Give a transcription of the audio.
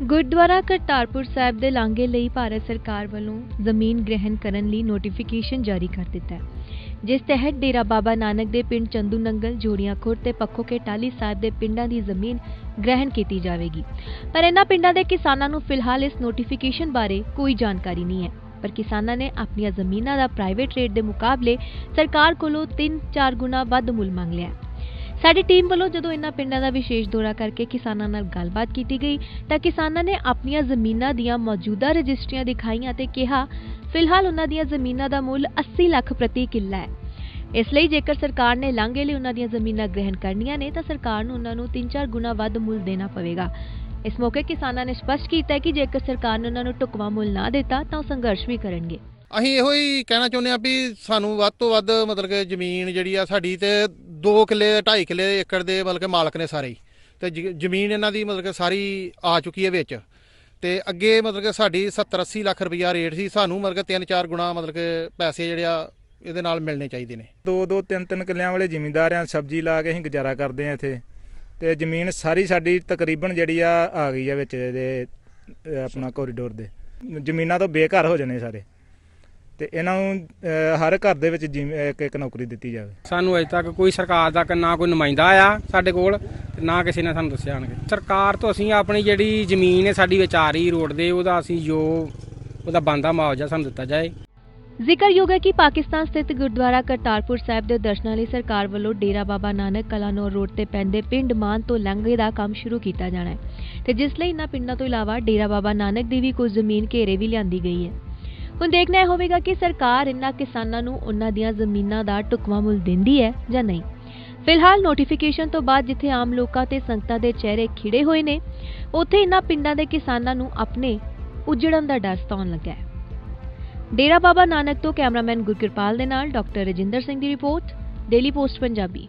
ਗੁਰਦੁਆਰਾ ਕਰਤਾਰਪੁਰ ਸਾਹਿਬ ਦੇ ਲਾਂਘੇ ਲਈ ਭਾਰਤ ਸਰਕਾਰ ਵੱਲੋਂ ਜ਼ਮੀਨ ਗ੍ਰਹਿਣ ਕਰਨ ਲਈ ਨੋਟੀਫਿਕੇਸ਼ਨ ਜਾਰੀ ਕਰ ਦਿੱਤਾ ਹੈ, ਜਿਸ ਤਹਿਤ ਡੇਰਾ ਬਾਬਾ ਨਾਨਕ ਦੇ ਪਿੰਡ ਚੰਦੂ ਨੰਗਲ, ਜੋੜੀਆਂ ਖੁਰ ਤੇ ਪੱਖੋ ਕੇ ਟਾਲੀ ਸਾਹਿਬ ਦੇ ਪਿੰਡਾਂ ਦੀ ਜ਼ਮੀਨ ਗ੍ਰਹਿਣ ਕੀਤੀ ਜਾਵੇਗੀ। ਪਰ ਇਹਨਾਂ ਪਿੰਡਾਂ ਦੇ ਕਿਸਾਨਾਂ ਨੂੰ ਫਿਲਹਾਲ ਇਸ ਨੋਟੀਫਿਕੇਸ਼ਨ ਬਾਰੇ ਕੋਈ ਜਾਣਕਾਰੀ ਨਹੀਂ ਹੈ। ਪਰ ਕਿਸਾਨਾਂ ਨੇ ਆਪਣੀਆਂ ਜ਼ਮੀਨਾਂ ਦਾ ਪ੍ਰਾਈਵੇਟ ਰੇਟ ਦੇ ਮੁਕਾਬਲੇ ਸਰਕਾਰ ਕੋਲੋਂ 3-4 ਗੁਣਾ ਵੱਧ ਮੁੱਲ ਮੰਗ ਲਿਆ ਹੈ। ਸਾਡੀ ਟੀਮ ਵੱਲੋਂ ਜਦੋਂ ਇਹਨਾਂ ਪਿੰਡਾਂ ਦਾ ਵਿਸ਼ੇਸ਼ ਦੌਰਾ ਕਰਕੇ ਕਿਸਾਨਾਂ ਨਾਲ ਗੱਲਬਾਤ ਕੀਤੀ ਗਈ, ਤਾਂ ਕਿਸਾਨਾਂ ਨੇ ਆਪਣੀਆਂ ਜ਼ਮੀਨਾਂ ਦੀਆਂ ਮੌਜੂਦਾ ਰਜਿਸਟਰੀਆਂ ਦਿਖਾਈਆਂ ਤੇ ਕਿਹਾ, ਫਿਲਹਾਲ ਉਹਨਾਂ ਦੀਆਂ ਜ਼ਮੀਨਾਂ ਦਾ ਮੁੱਲ 80 ਲੱਖ ਪ੍ਰਤੀ ਕਿੱਲਾ ਹੈ। ਇਸ ਲਈ ਜੇਕਰ ਸਰਕਾਰ ਨੇ ਲਾਂਘੇ ਲਈ ਉਹਨਾਂ ਦੀਆਂ ਜ਼ਮੀਨਾਂ ਗ੍ਰਹਿਣ ਕਰਨੀਆਂ ਨੇ, ਤਾਂ ਸਰਕਾਰ ਨੂੰ ਉਹਨਾਂ ਨੂੰ 3-4 ਗੁਣਾ ਵੱਧ ਮੁੱਲ ਦੇਣਾ ਪਵੇਗਾ। ਇਸ ਮੌਕੇ ਕਿਸਾਨਾਂ ਨੇ ਸਪਸ਼ਟ ਕੀਤਾ ਕਿ ਜੇਕਰ ਸਰਕਾਰ ਨੇ ਉਹਨਾਂ ਨੂੰ ਢੁਕਵਾਂ ਮੁੱਲ ਨਾ ਦਿੱਤਾ, ਤਾਂ ਉਹ ਸੰਘਰਸ਼ ਵੀ ਕਰਨਗੇ। ਅਸੀਂ ਇਹੋ ਹੀ ਕਹਿਣਾ ਚਾਹੁੰਦੇ ਆ ਵੀ ਸਾਨੂੰ ਵੱਧ ਤੋਂ ਵੱਧ ਮਤਲਬ ਕਿ ਜ਼ਮੀਨ ਜਿਹੜੀ ਆ ਸਾਡੀ ਤੇ 2 ਕਿੱਲੇ 2.5 ਕਿੱਲੇ ਏਕੜ ਦੇ ਮਤਲਬ ਕਿ ਮਾਲਕ ਨੇ ਸਾਰੇ ਹੀ। ਤੇ ਜ- ਜ਼ਮੀਨ ਇਹਨਾਂ ਦੀ ਮਤਲਬ ਕਿ ਸਾਰੀ ਆ ਚੁੱਕੀ ਹੈ ਵਿੱਚ। ਤੇ ਅੱਗੇ ਮਤਲਬ ਕਿ ਸਾਡੀ 70 80 ਲੱਖ ਰੁਪਈਆ ਰੇਟ ਸੀ, ਸਾਨੂੰ ਮਤਲਬ ਕਿ 3-4 ਗੁਣਾ ਮਤਲਬ ਕਿ ਪੈਸੇ ਜਿਹੜੇ ਆ ਇਹਦੇ ਨਾਲ ਮਿਲਣੇ ਚਾਹੀਦੇ ਨੇ। ਦੋ ਦੋ ਤਿੰਨ ਤਿੰਨ ਕਿੱਲਿਆਂ ਵਾਲੇ ਜ਼ਿਮੀਂਦਾਰ ਆ, ਸਬਜ਼ੀ ਲਾ ਕੇ ਅਸੀਂ ਗੁਜ਼ਾਰਾ ਕਰਦੇ ਆ ਇੱਥੇ। ਤੇ ਜ਼ਮੀਨ ਸਾਰੀ ਸਾਡੀ ਤਕਰੀਬਨ ਜਿਹੜੀ ਆ ਆ ਗਈ ਆ ਵਿੱਚ ਇਹਦੇ ਆਪਣਾ ਕੋਰੀਡੋਰ ਦੇ। ਜ਼ਮੀਨਾਂ ਤੋਂ ਬੇਘਰ ਹੋ ਜਾਣੇ ਸਾਰੇ। ਤੇ ਇਹਨਾਂ ਨੂੰ ਹਰ ਘਰ ਦੇ ਵਿੱਚ ਇੱਕ ਇੱਕ ਨੌਕਰੀ ਦਿੱਤੀ ਜਾਵੇ। ਸਾਨੂੰ ਅਜੇ ਤੱਕ ਕੋਈ ਸਰਕਾਰ ਦਾ ਨਾ ਕੋਈ ਨੁਮਾਇੰਦਾ ਆਇਆ ਸਾਡੇ ਕੋਲ ਤੇ ਨਾ ਕਿਸੇ ਨੇ ਸਾਨੂੰ ਦੱਸਿਆ ਆਣਗੇ। ਸਰਕਾਰ ਤੋਂ ਅਸੀਂ ਆਪਣੀ ਜਿਹੜੀ ਜ਼ਮੀਨ ਹੈ ਸਾਡੀ ਵਿੱਚ ਆ ਰਹੀ ਰੋਡ ਦੇ ਉਹਦਾ ਅਸੀਂ ਜੋ ਉਹਦਾ ਬੰਦਾ ਮੁਆਵਜ਼ਾ ਸਾਨੂੰ ਦਿੱਤਾ ਜਾਏ। ਜ਼ਿਕਰਯੋਗ ਹੈ ਕਿ ਪਾਕਿਸਤਾਨ ਸਥਿਤ ਗੁਰਦੁਆਰਾ ਕਰਤਾਰਪੁਰ ਸਾਹਿਬ ਦੇ ਦਰਸ਼ਨਾਂ ਲਈ ਸਰਕਾਰ ਵੱਲੋਂ ਡੇਰਾ ਬਾਬਾ ਨਾਨਕ ਕਲਾਨੌਰ ਰੋਡ ਤੇ ਪੈਂਦੇ ਪਿੰਡ ਮਾਨ ਤੋਂ ਲੰਘੇ ਦਾ ਕੰਮ ਸ਼ੁਰੂ ਕੀਤਾ ਜਾਣਾ ਹੈ ਤੇ ਜਿਸ ਲਈ ਇਨ੍ਹਾਂ ਪਿੰਡਾਂ ਤੋਂ ਇਲਾਵਾ ਡੇਰਾ ਬਾਬਾ ਨਾਨਕ ਦੀ ਵੀ ਕੁਝ ਜ਼ਮੀਨ ਘੇਰੇ ਵੀ ਲਿਆਂਦੀ ਗਈ ਹੈ। ਹੁਣ ਦੇਖਣਾ ਇਹ ਹੋਵੇਗਾ ਕਿ ਸਰਕਾਰ ਇਨ੍ਹਾਂ ਕਿਸਾਨਾਂ ਨੂੰ ਉਹਨਾਂ ਦੀਆਂ ਜ਼ਮੀਨਾਂ ਦਾ ਢੁਕਵਾਂ ਮੁੱਲ ਦਿੰਦੀ ਹੈ ਜਾਂ ਨਹੀਂ। ਫਿਲਹਾਲ ਨੋਟੀਫਿਕੇਸ਼ਨ ਤੋਂ ਬਾਅਦ ਜਿੱਥੇ ਆਮ ਲੋਕਾਂ ਤੇ ਸੰਗਤਾਂ ਦੇ ਚਿਹਰੇ ਖਿੜੇ ਹੋਏ ਨੇ, ਉੱਥੇ ਇਨ੍ਹਾਂ ਪਿੰਡਾਂ ਦੇ ਕਿਸਾਨਾਂ ਨੂੰ ਆਪਣੇ ਉਜੜਨ ਦਾ ਡਰ ਸਤਾਉਣ ਲੱਗਾ ਹੈ। ਡੇਰਾ ਬਾਬਾ ਨਾਨਕ ਤੋਂ ਕੈਮਰਾਮੈਨ ਗੁਰਕਿਰਪਾਲ ਦੇ ਨਾਲ ਡਾਕਟਰ ਰਜਿੰਦਰ ਸਿੰਘ ਦੀ ਰਿਪੋਰਟ ਡੇਲੀ ਪੋਸਟ ਪੰਜਾਬੀ।